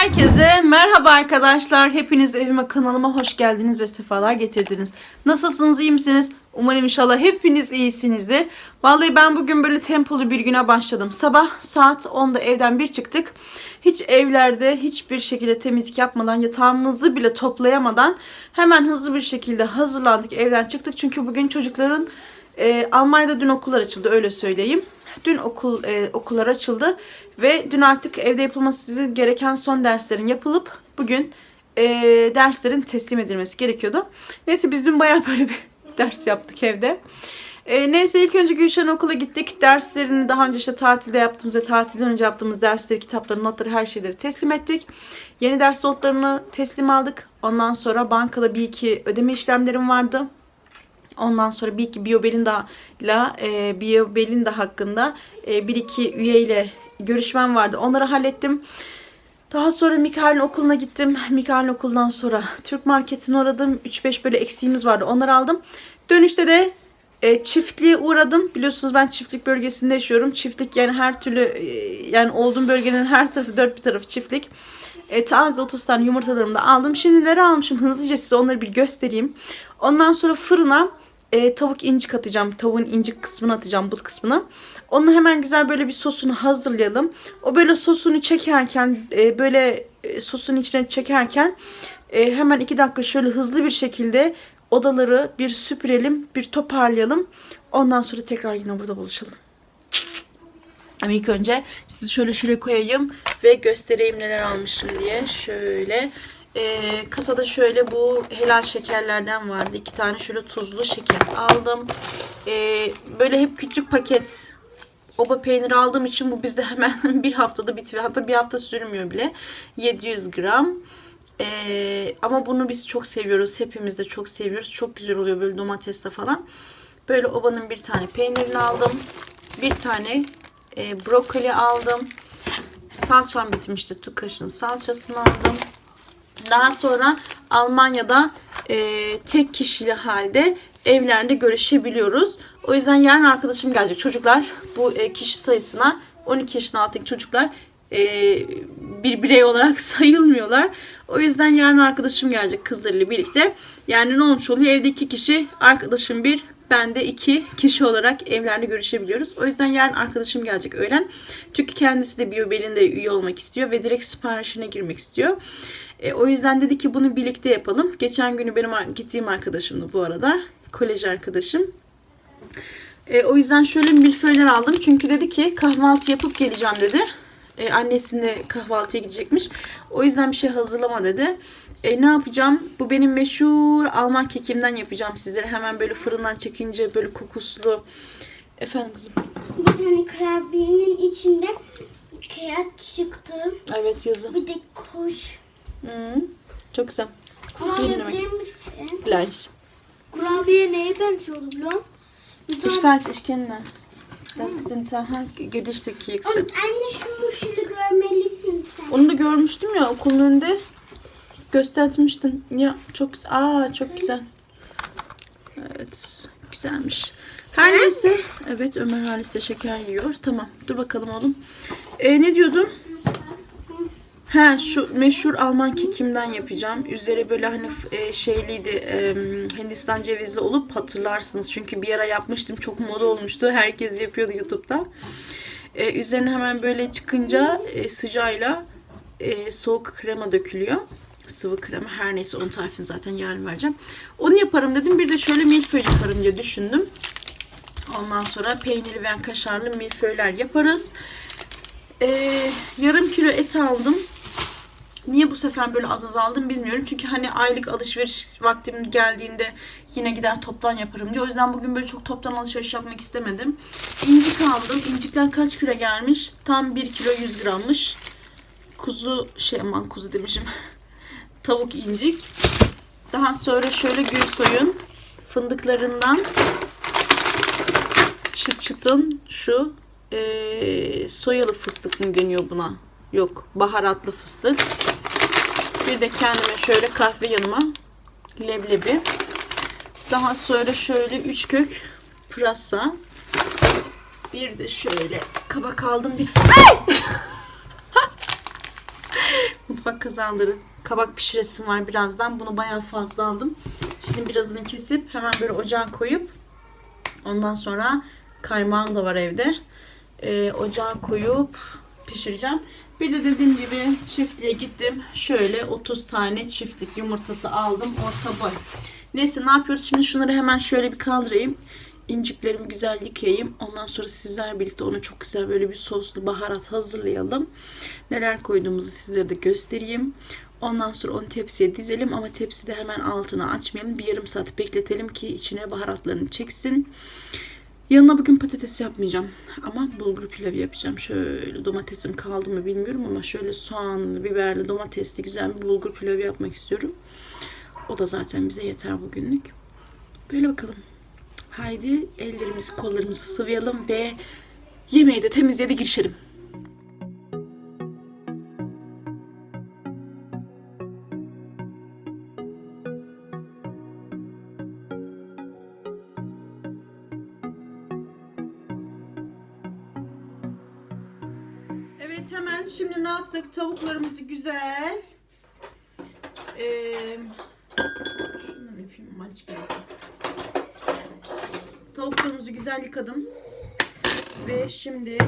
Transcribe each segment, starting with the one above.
Herkese merhaba arkadaşlar. Hepiniz evime kanalıma hoş geldiniz ve sefalar getirdiniz. Nasılsınız iyi misiniz? Umarım inşallah hepiniz iyisinizdir. Vallahi ben bugün böyle tempolu bir güne başladım. Sabah saat 10'da evden bir çıktık. Hiç evlerde hiçbir şekilde temizlik yapmadan yatağımızı bile toplayamadan hemen hızlı bir şekilde hazırlandık evden çıktık. Çünkü bugün çocukların e, Almanya'da dün okullar açıldı öyle söyleyeyim. Dün okul e, okullar açıldı ve dün artık evde yapılması gereken son derslerin yapılıp bugün e, derslerin teslim edilmesi gerekiyordu. Neyse biz dün bayağı böyle bir ders yaptık evde. E, neyse ilk önce Gülşen okula gittik. Derslerini daha önce işte tatilde yaptığımız ve tatilden önce yaptığımız dersleri, kitapları, notları her şeyleri teslim ettik. Yeni ders notlarını teslim aldık. Ondan sonra bankada bir iki ödeme işlemlerim vardı. Ondan sonra bir iki Biobelinda e, Biobelinda hakkında e, bir iki üyeyle görüşmem vardı. Onları hallettim. Daha sonra Mikael'in okuluna gittim. Mikael'in okuldan sonra Türk marketine uğradım. 3-5 böyle eksiğimiz vardı. Onları aldım. Dönüşte de e, çiftliğe uğradım. Biliyorsunuz ben çiftlik bölgesinde yaşıyorum. Çiftlik yani her türlü e, yani olduğum bölgenin her tarafı dört bir tarafı çiftlik. E, taze 30 tane yumurtalarımı da aldım. Şimdi neler almışım hızlıca size onları bir göstereyim. Ondan sonra fırına e, tavuk incik atacağım. Tavuğun incik kısmını atacağım but kısmına. Onu hemen güzel böyle bir sosunu hazırlayalım. O böyle sosunu çekerken e, böyle e, sosun içine çekerken e, hemen iki dakika şöyle hızlı bir şekilde odaları bir süpürelim, bir toparlayalım. Ondan sonra tekrar yine burada buluşalım. Ama ilk önce sizi şöyle şuraya koyayım ve göstereyim neler almışım diye. Şöyle e, kasada şöyle bu helal şekerlerden vardı. iki tane şöyle tuzlu şeker aldım. E, böyle hep küçük paket oba peyniri aldığım için bu bizde hemen bir haftada bitiyor. Hatta bir hafta sürmüyor bile. 700 gram. E, ama bunu biz çok seviyoruz. Hepimiz de çok seviyoruz. Çok güzel oluyor böyle domatesle falan. Böyle obanın bir tane peynirini aldım. Bir tane e, brokoli aldım. Salçam bitmişti. Tukaş'ın salçasını aldım. Daha sonra Almanya'da e, tek kişili halde evlerde görüşebiliyoruz. O yüzden yarın arkadaşım gelecek. Çocuklar bu e, kişi sayısına 12 yaşın altındaki çocuklar e, bir birey olarak sayılmıyorlar. O yüzden yarın arkadaşım gelecek kızlarıyla birlikte. Yani ne olmuş oluyor? Evde iki kişi, arkadaşım bir, ben de iki kişi olarak evlerde görüşebiliyoruz. O yüzden yarın arkadaşım gelecek öğlen. Çünkü kendisi de Biobel'inde üye olmak istiyor ve direkt siparişine girmek istiyor. E, o yüzden dedi ki bunu birlikte yapalım. Geçen günü benim gittiğim arkadaşımdı bu arada. Kolej arkadaşım. E, o yüzden şöyle milföyler aldım. Çünkü dedi ki kahvaltı yapıp geleceğim dedi. E, annesinde kahvaltıya gidecekmiş. O yüzden bir şey hazırlama dedi. E, ne yapacağım? Bu benim meşhur Alman kekimden yapacağım sizlere. Hemen böyle fırından çekince böyle kokuslu. Efendim kızım. Bir tane kurabiyenin içinde kağıt çıktı. Evet yazım. Bir de kuş. Çok güzel. Kullanabilir misin? Gleich. Kurabiye neye benziyor lan? Bir Ich weiß, ich kenne das. Das sind aha, Gedichte Kekse. Anne şunu şimdi görmelisin sen. Onu da görmüştüm ya okulun önünde. Göstermiştin. Ya çok güzel. Aa çok güzel. Evet. Güzelmiş. Her neyse. Evet Ömer Halis de şeker yiyor. Tamam. Dur bakalım oğlum. E, ne diyordum? Ha şu meşhur Alman kekimden yapacağım. Üzeri böyle hani e, şeyliydi e, Hindistan cevizi olup hatırlarsınız. Çünkü bir ara yapmıştım. Çok moda olmuştu. Herkes yapıyordu YouTube'da. E, üzerine hemen böyle çıkınca e, sıcağıyla e, soğuk krema dökülüyor. Sıvı krema her neyse onun tarifini zaten yarın vereceğim. Onu yaparım dedim. Bir de şöyle milföy yaparım diye düşündüm. Ondan sonra peynirli ve kaşarlı milföyler yaparız. Ee, yarım kilo et aldım. Niye bu sefer böyle az az aldım bilmiyorum. Çünkü hani aylık alışveriş vaktim geldiğinde yine gider toptan yaparım diye. O yüzden bugün böyle çok toptan alışveriş yapmak istemedim. İncik aldım. İncikler kaç kilo gelmiş? Tam 1 kilo 100 grammış. Kuzu şey aman kuzu demişim. Tavuk incik. Daha sonra şöyle gül soyun fındıklarından çıt çıtın şu eee, soyalı fıstık mı deniyor buna? Yok baharatlı fıstık. Bir de kendime şöyle kahve yanıma leblebi. Daha sonra şöyle üç kök pırasa. Bir de şöyle kabak aldım bir. Mutfak kazanları kabak pişiresim var birazdan. Bunu bayağı fazla aldım. Şimdi birazını kesip hemen böyle ocağa koyup ondan sonra kaymağım da var evde. Ee, ocağa koyup pişireceğim. Bir de dediğim gibi çiftliğe gittim. Şöyle 30 tane çiftlik yumurtası aldım. Orta boy. Neyse ne yapıyoruz? Şimdi şunları hemen şöyle bir kaldırayım. İnciklerimi güzel yıkayayım. Ondan sonra sizler birlikte ona çok güzel böyle bir soslu baharat hazırlayalım. Neler koyduğumuzu sizlere de göstereyim. Ondan sonra onu tepsiye dizelim ama tepside hemen altını açmayalım. Bir yarım saat bekletelim ki içine baharatlarını çeksin. Yanına bugün patates yapmayacağım. Ama bulgur pilavı yapacağım. Şöyle domatesim kaldı mı bilmiyorum ama şöyle soğanlı, biberli, domatesli güzel bir bulgur pilavı yapmak istiyorum. O da zaten bize yeter bugünlük. Böyle bakalım. Haydi ellerimizi kollarımızı sıvayalım ve yemeğe de temizliğe de girişelim. Yaptık? Tavuklarımızı güzel. Ee, şunları yapayım. Maç gerekiyor. Tavuklarımızı güzel yıkadım. Ve şimdi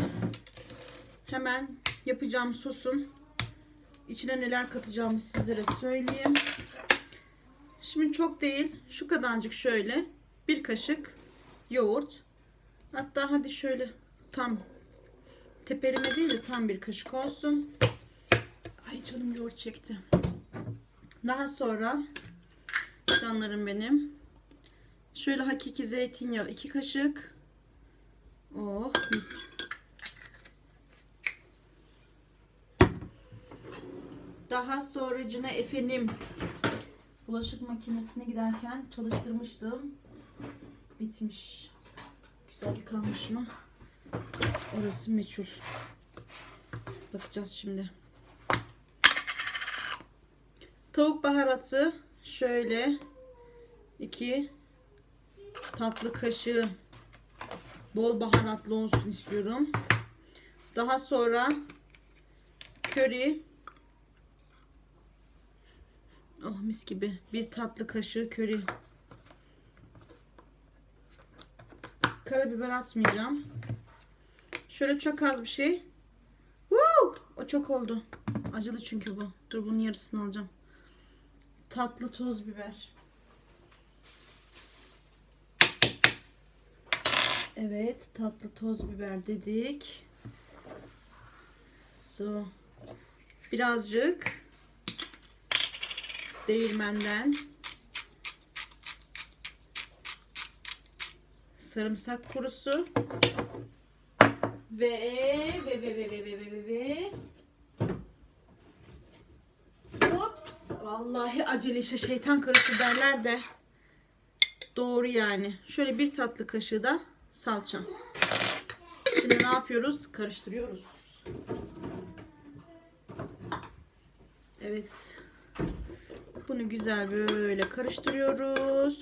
hemen yapacağım sosun içine neler katacağımı sizlere söyleyeyim. Şimdi çok değil. Şu kadarcık şöyle. Bir kaşık yoğurt. Hatta hadi şöyle tam teperime değil de tam bir kaşık olsun. Ay canım yoğurt çekti. Daha sonra canlarım benim. Şöyle hakiki zeytinyağı iki kaşık. Oh mis. Daha sonracına efendim bulaşık makinesine giderken çalıştırmıştım. Bitmiş. Güzel yıkanmış mı? Orası meçhul. Bakacağız şimdi. Tavuk baharatı şöyle iki tatlı kaşığı bol baharatlı olsun istiyorum. Daha sonra köri Oh mis gibi bir tatlı kaşığı köri. Karabiber atmayacağım. Şöyle çok az bir şey. Woo! O çok oldu. Acılı çünkü bu. Dur bunun yarısını alacağım. Tatlı toz biber. Evet, tatlı toz biber dedik. Su. Birazcık değirmenden sarımsak kurusu ve ve ve ve ve ve ve ve ve Ups. Vallahi acele işe şeytan karısı derler de doğru yani. Şöyle bir tatlı kaşığı da salça. Şimdi ne yapıyoruz? Karıştırıyoruz. Evet. Bunu güzel böyle karıştırıyoruz.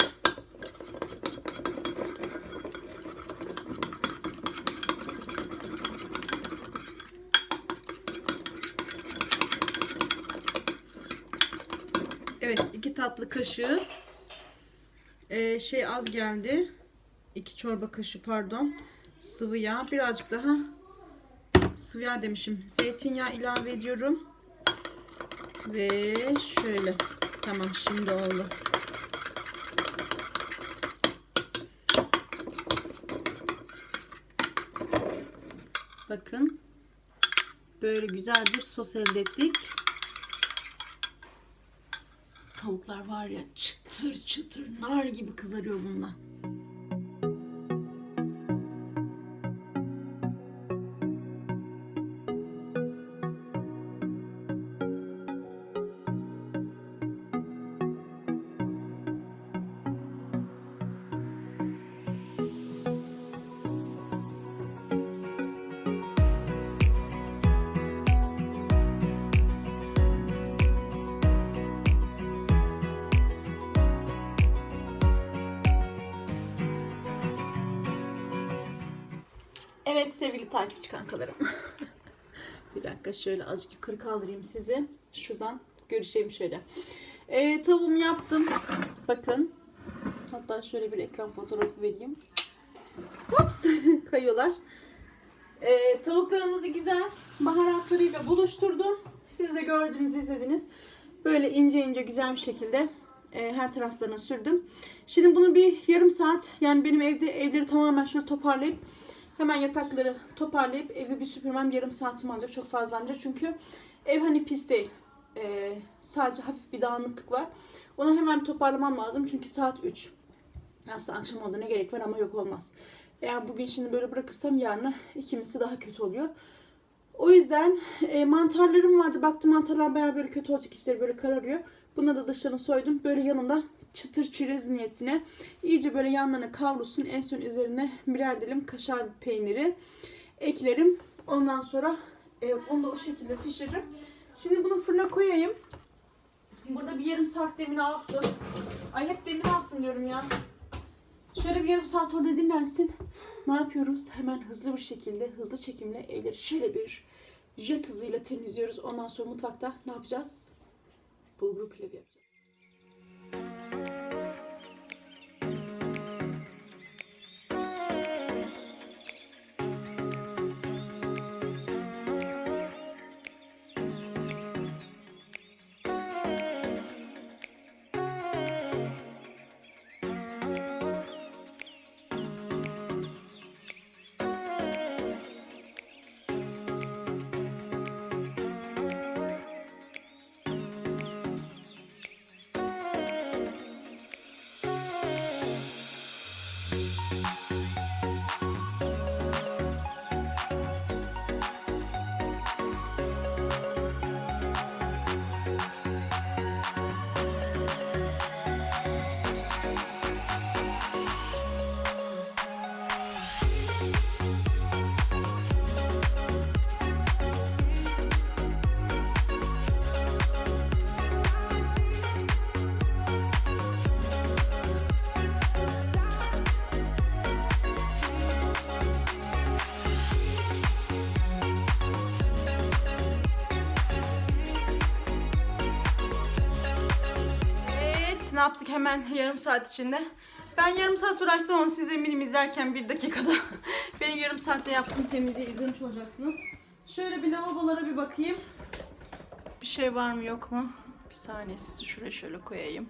Evet iki tatlı kaşığı Ee, şey az geldi. 2 çorba kaşığı pardon. Sıvı yağ. Birazcık daha sıvı yağ demişim. Zeytinyağı ilave ediyorum. Ve şöyle. Tamam şimdi oldu. Bakın. Böyle güzel bir sos elde ettik. Tavuklar var ya çıtır çıtır nar gibi kızarıyor bununla. Sevgili takipçi kankalarım. Bir dakika şöyle azıcık yukarı kaldırayım sizi. Şuradan görüşeyim şöyle. Ee, tavuğumu yaptım. Bakın. Hatta şöyle bir ekran fotoğrafı vereyim. Hops kayıyorlar. Ee, tavuklarımızı güzel baharatlarıyla buluşturdum. Siz de gördünüz, izlediniz. Böyle ince ince güzel bir şekilde e, her taraflarına sürdüm. Şimdi bunu bir yarım saat yani benim evde evleri tamamen şöyle toparlayıp hemen yatakları toparlayıp evi bir süpürmem yarım saatimi alacak. Çok fazla alacak çünkü ev hani pis değil. E, sadece hafif bir dağınıklık var. Onu hemen toparlamam lazım çünkü saat 3. Aslında akşam oldu ne gerek var ama yok olmaz. Eğer bugün şimdi böyle bırakırsam yarına ikimisi daha kötü oluyor. O yüzden e, mantarlarım vardı. Baktım mantarlar bayağı böyle kötü olacak içleri böyle kararıyor. Bunları da dışlarına soydum. Böyle yanında çıtır çerez niyetine iyice böyle yanlarına kavrulsun. En son üzerine birer dilim kaşar peyniri eklerim. Ondan sonra e, onu da o şekilde pişiririm. Şimdi bunu fırına koyayım. Burada bir yarım saat demini alsın. Ay hep demir alsın diyorum ya. Şöyle bir yarım saat orada dinlensin. Ne yapıyoruz? Hemen hızlı bir şekilde, hızlı çekimle evleri şöyle bir jet hızıyla temizliyoruz. Ondan sonra mutfakta ne yapacağız? Bulgur pilavı yapacağız. Ne yaptık hemen yarım saat içinde. Ben yarım saat uğraştım ama siz eminim izlerken bir dakikada benim yarım saatte yaptığım temizliği izlemiş olacaksınız. Şöyle bir lavabolara bir bakayım. Bir şey var mı yok mu? Bir saniye sizi şuraya şöyle koyayım.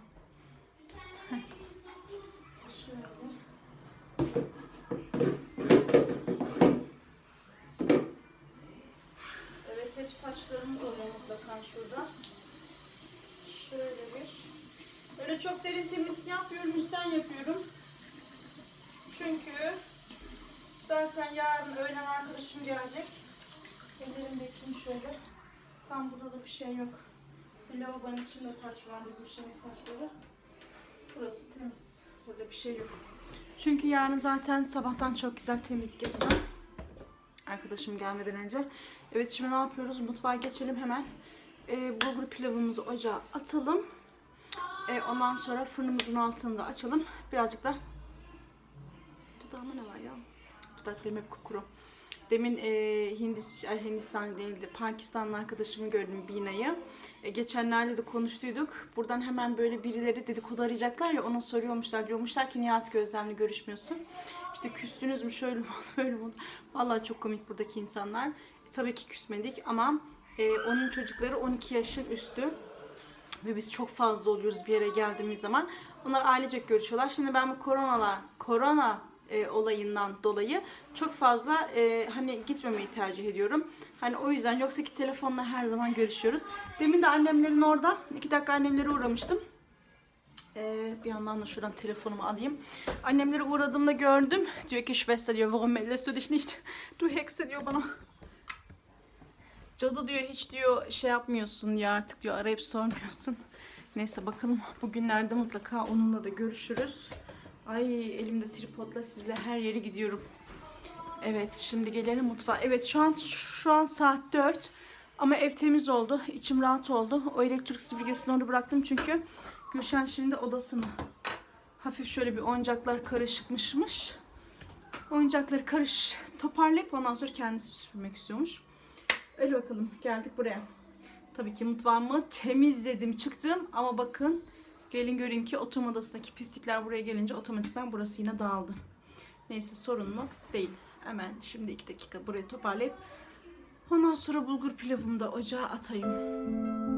Heh. Evet hep saçlarımız oluyor mutlaka şurada. Şöyle. Öyle çok derin temizlik yapmıyorum, üstten yapıyorum. Çünkü zaten yarın öğlen arkadaşım gelecek. Ellerim bekleyin şöyle. Tam burada da bir şey yok. Lavabonun içinde saç vardı bu şeyin saçları. Burası temiz. Burada bir şey yok. Çünkü yarın zaten sabahtan çok güzel temizlik yapacağım. Arkadaşım gelmeden önce. Evet şimdi ne yapıyoruz? Mutfağa geçelim hemen. Ee, bulgur pilavımızı ocağa atalım. Ee, ondan sonra fırınımızın altını da açalım. Birazcık da dudağıma ne var ya? Dudaklarım hep kupkuru. Demin e, Hindis, Hindistan değildi. Pakistanlı arkadaşımı gördüm Bina'yı. E, geçenlerde de konuştuyduk. Buradan hemen böyle birileri dedikodu arayacaklar ya ona soruyormuşlar. Diyormuşlar ki niye artık Özlem'le görüşmüyorsun? İşte küstünüz mü şöyle mi oldu böyle mi oldu? Vallahi çok komik buradaki insanlar. E, tabii ki küsmedik ama e, onun çocukları 12 yaşın üstü. Ve biz çok fazla oluyoruz bir yere geldiğimiz zaman. Onlar ailecek görüşüyorlar. Şimdi ben bu koronalar, korona e, olayından dolayı çok fazla e, hani gitmemeyi tercih ediyorum. Hani o yüzden yoksa ki telefonla her zaman görüşüyoruz. Demin de annemlerin orada iki dakika annemlere uğramıştım. E, bir yandan da şuradan telefonumu alayım. Annemlere uğradığımda gördüm. Diyor ki Schwester diyor, warum meldest du dich nicht? Du Hexe diyor bana. Cadı diyor hiç diyor şey yapmıyorsun ya artık diyor arayıp sormuyorsun. Neyse bakalım bugünlerde mutlaka onunla da görüşürüz. Ay elimde tripodla sizle her yere gidiyorum. Evet şimdi gelelim mutfağa. Evet şu an şu an saat 4. Ama ev temiz oldu. İçim rahat oldu. O elektrik süpürgesini orada bıraktım çünkü Gülşen şimdi odasını hafif şöyle bir oyuncaklar karışıkmışmış. Oyuncakları karış toparlayıp ondan sonra kendisi süpürmek istiyormuş. Öyle bakalım geldik buraya. Tabii ki mutfağımı temizledim çıktım ama bakın gelin görün ki oturma odasındaki pislikler buraya gelince otomatikman burası yine dağıldı. Neyse sorun mu? Değil. Hemen şimdi iki dakika burayı toparlayıp ondan sonra bulgur pilavımı da ocağa atayım.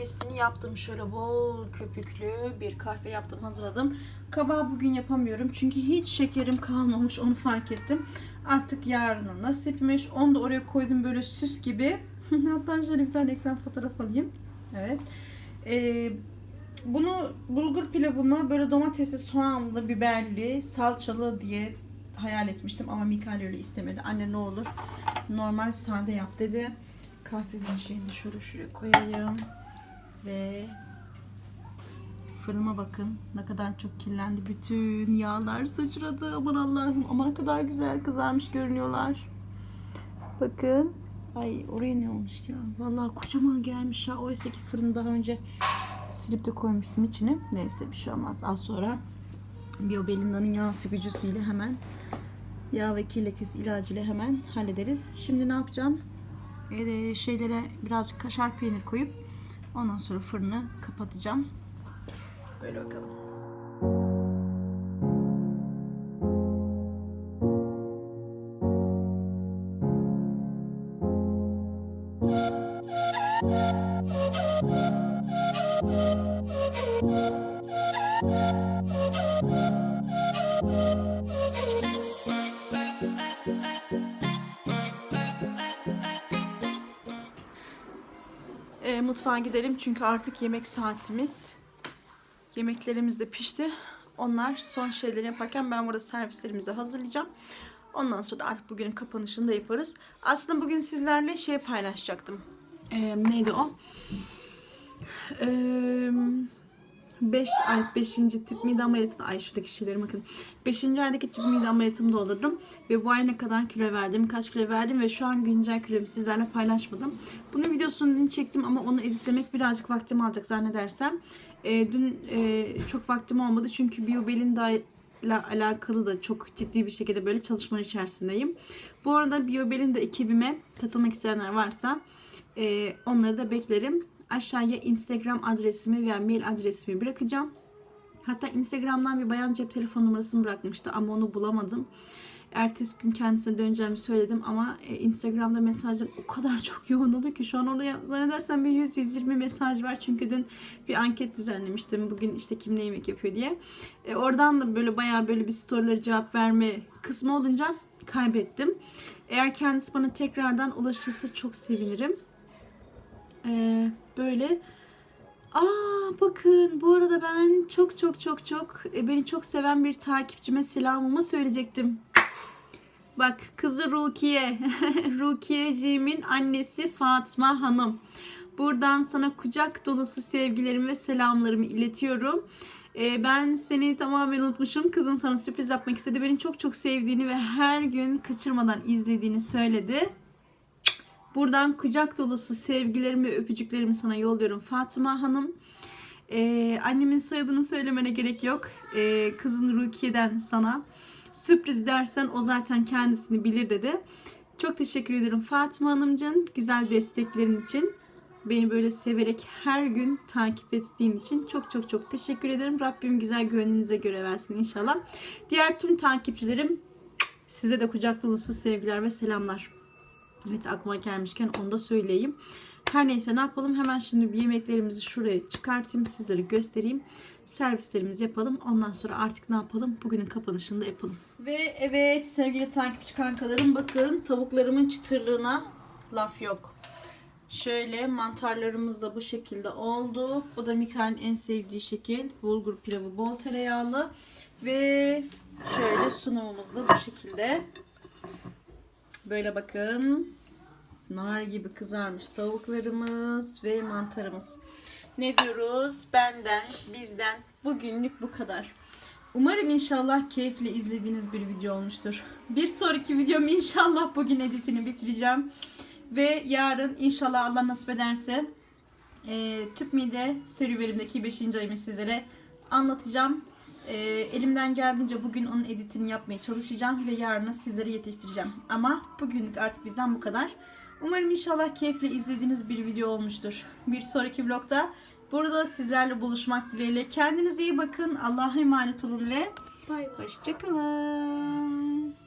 Kahvesini yaptım. Şöyle bol köpüklü bir kahve yaptım, hazırladım. Kabağı bugün yapamıyorum çünkü hiç şekerim kalmamış onu fark ettim. Artık yarına nasipmiş. Onu da oraya koydum böyle süs gibi. Hatta şöyle bir tane ekran fotoğraf alayım. Evet. Ee, bunu bulgur pilavımı böyle domatesli, soğanlı, biberli, salçalı diye hayal etmiştim ama Mikael öyle istemedi. Anne ne olur normal sade yap dedi. Kahvemin şeyini şöyle şuraya koyayım. Ve fırıma bakın ne kadar çok kirlendi. Bütün yağlar sıçradı. Aman Allah'ım ama ne kadar güzel kızarmış görünüyorlar. Bakın. Ay oraya ne olmuş ya? Vallahi kocaman gelmiş ya. Oysa ki fırını daha önce silip de koymuştum içine. Neyse bir şey olmaz. Az sonra Biobelinda'nın yağ sökücüsüyle hemen yağ ve kir lekesi ilacıyla hemen hallederiz. Şimdi ne yapacağım? Ee, şeylere birazcık kaşar peynir koyup ondan sonra fırını kapatacağım. Böyle bakalım. Mutfağa gidelim çünkü artık yemek saatimiz. Yemeklerimiz de pişti. Onlar son şeyleri yaparken ben burada servislerimizi hazırlayacağım. Ondan sonra artık bugünün kapanışını da yaparız. Aslında bugün sizlerle şey paylaşacaktım. E, neydi o? Eee 5 ay 5. tüp mide ameliyatı ay şuradaki şeylere bakın. 5. aydaki tüp mide ameliyatımı doldurdum ve bu ay ne kadar kilo verdim, kaç kilo verdim ve şu an güncel kilomu sizlerle paylaşmadım. Bunun videosunu çektim ama onu editlemek birazcık vaktim alacak zannedersem. E, dün e, çok vaktim olmadı çünkü BioBelinda ile alakalı da çok ciddi bir şekilde böyle çalışmalar içerisindeyim. Bu arada BioBelinda ekibime katılmak isteyenler varsa e, onları da beklerim. Aşağıya Instagram adresimi veya mail adresimi bırakacağım. Hatta Instagram'dan bir bayan cep telefon numarasını bırakmıştı ama onu bulamadım. Ertesi gün kendisine döneceğimi söyledim ama e, Instagram'da mesajlar o kadar çok yoğun oluyor ki şu an orada zannedersem bir 100-120 mesaj var. Çünkü dün bir anket düzenlemiştim. Bugün işte kim ne yemek yapıyor diye. E, oradan da böyle bayağı böyle bir storylere cevap verme kısmı olunca kaybettim. Eğer kendisi bana tekrardan ulaşırsa çok sevinirim. Ee, böyle Aa bakın bu arada ben çok çok çok çok e, beni çok seven bir takipçime selamımı söyleyecektim. Bak kızı Rukiye. Rukiyeciğimin annesi Fatma Hanım. Buradan sana kucak dolusu sevgilerimi ve selamlarımı iletiyorum. Ee, ben seni tamamen unutmuşum. Kızın sana sürpriz yapmak istedi. Beni çok çok sevdiğini ve her gün kaçırmadan izlediğini söyledi. Buradan kucak dolusu sevgilerimi öpücüklerimi sana yolluyorum Fatıma Hanım. Ee, annemin soyadını söylemene gerek yok. Ee, kızın Rukiye'den sana. Sürpriz dersen o zaten kendisini bilir dedi. Çok teşekkür ederim Fatıma Hanımcığım. Güzel desteklerin için. Beni böyle severek her gün takip ettiğin için çok çok çok teşekkür ederim. Rabbim güzel gönlünüze göre versin inşallah. Diğer tüm takipçilerim size de kucak dolusu sevgiler ve selamlar. Evet aklıma gelmişken onu da söyleyeyim. Her neyse ne yapalım hemen şimdi bir yemeklerimizi şuraya çıkartayım sizlere göstereyim. Servislerimizi yapalım. Ondan sonra artık ne yapalım? Bugünün kapanışını da yapalım. Ve evet sevgili takipçi kankalarım bakın tavuklarımın çıtırlığına laf yok. Şöyle mantarlarımız da bu şekilde oldu. Bu da Mikael'in en sevdiği şekil. Bulgur pilavı bol tereyağlı. Ve şöyle sunumumuz da bu şekilde. Böyle bakın. Nar gibi kızarmış tavuklarımız ve mantarımız. Ne diyoruz? Benden, bizden bugünlük bu kadar. Umarım inşallah keyifle izlediğiniz bir video olmuştur. Bir sonraki videom inşallah bugün editini bitireceğim. Ve yarın inşallah Allah nasip ederse e, tüp mide serüvenimdeki 5. ayımı sizlere anlatacağım. E, elimden geldiğince bugün onun editini yapmaya çalışacağım ve yarına sizlere yetiştireceğim. Ama bugünlük artık bizden bu kadar. Umarım inşallah keyifle izlediğiniz bir video olmuştur. Bir sonraki vlogda burada sizlerle buluşmak dileğiyle. Kendinize iyi bakın. Allah'a emanet olun ve Bay bay. hoşçakalın.